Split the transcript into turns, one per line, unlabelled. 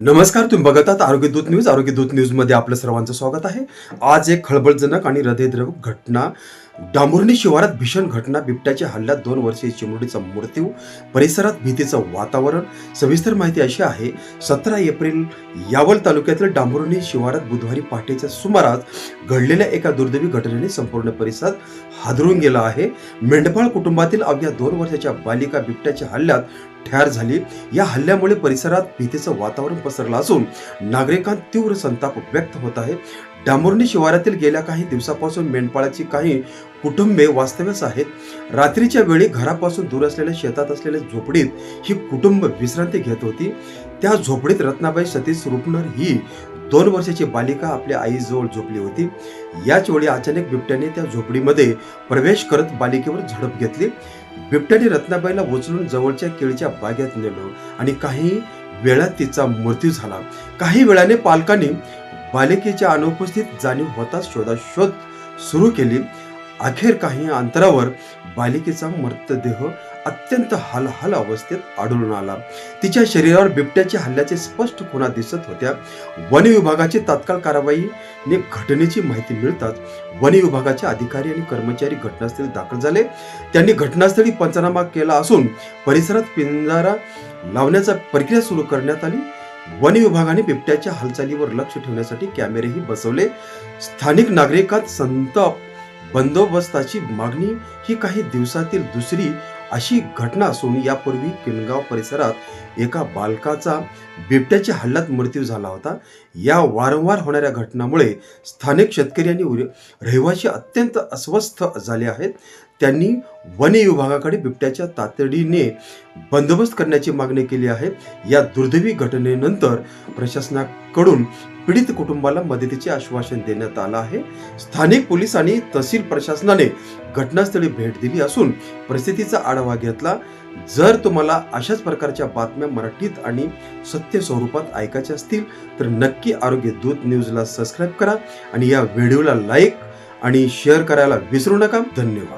नमस्कार तुम्ही बघत आहात आरोग्य दूत न्यूज. आरोग्य दूत आपलं सर्वांचं स्वागत आहे. आज एक खळबळजनक आणि हृदयद्रवक घटना. डांबुर्णी शिवारात भीषण घटना. बिबट्याच्या हल्ल्यात दोन वर्षीय चिमुरडीचा मृत्यू. परिसरात भीतीचं वातावरण. सविस्तर माहिती अशी आहे सतरा एप्रिल यावल तालुक्यातील डांबुर्णी शिवारात बुधवारी पहाटेच्या सुमारास घडलेल्या एका दुर्दैवी घटनेने संपूर्ण परिसरात हादरून गेला आहे. मेंढपाळ कुटुंबातील अवघ्या दोन वर्षाच्या बालिका बिबट्याच्या हल्ल्यात ठार झाली. या हल्ल्यामुळे परिसरात भीतीचं वातावरण पसरलं असून नागरिकांत तीव्र संताप व्यक्त होत आहे. डांबोर्णी शिवारातील गेल्या काही दिवसापासून मेंढपाळाची काही कुटुंबे वास्तव्यास आहेत. रात्रीच्या वेळी घरापासून दूर असलेल्या शेतात असलेल्या झोपडीत ही कुटुंब विश्रांती घेत होती. त्या झोपडीत रत्नाबाई सतीश रुपनर ही दोन वर्षाची बालिका आपल्या आईजवळ झोपली होती. याच वेळी अचानक बिबट्याने त्या झोपडीमध्ये प्रवेश करत बालिकेवर झडप घेतली. बिबट्याने रत्नाबाईला उचलून जवळच्या केळीच्या बागेत नेलं आणि काही वेळात तिचा मृत्यू झाला. काही वेळाने पालकांनी बालिकेच्या अनुपस्थित जाणीव होताच शोधाशोध सुरू केली. अखेर काही अंतरावर बालिकेचा मृतदेह अत्यंत हलहल अवस्थेत आढळून आला. तिच्या शरीरावर बिबट्याच्या हल्ल्याचे स्पष्ट खुणा दिसत होत्या. वन विभागाची तात्काळ कारवाईने घटनेची माहिती मिळताच वन विभागाचे अधिकारी आणि कर्मचारी घटनास्थळी दाखल झाले. त्यांनी घटनास्थळी पंचनामा केला असून परिसरात पिंजारा लावण्याचा प्रक्रिया सुरू करण्यात आली. वन विभागाने बिबट्याच्या हालचालीवर लक्ष ठेवण्यासाठी कॅमेरेही बसवले. स्थानिक नागरिकात संताप बंदोबस्ताची मागणी ही काही दिवसातील दुसरी अशी घटना असून यापूर्वी किनगाव परिसरात एका बालकाचा बिबट्याच्या हल्ल्यात मृत्यू झाला होता. या वारंवार होणाऱ्या घटनामुळे स्थानिक शेतकरी आणि रहिवासी अत्यंत अस्वस्थ झाले आहेत. त्यांनी वन विभागाकडे बिबट्याच्या तातडीने बंदोबस्त करण्याची मागणी केली आहे. या दुर्दैवी घटनेनंतर प्रशासनाकडून पीडित कुटुंबाला मदतीचे आश्वासन देण्यात आलं आहे. स्थानिक पोलीस आणि तहसील प्रशासनाने घटनास्थळी भेट दिली असून परिस्थितीचा आढावा घेतला. जर तुम्हाला अशाच प्रकारच्या बातम्या मराठीत आणि सत्य स्वरूपात ऐकायच्या असतील तर नक्की आरोग्य दूत न्यूजला सबस्क्राईब करा आणि या व्हिडिओला लाईक आणि शेअर करायला विसरू नका. धन्यवाद.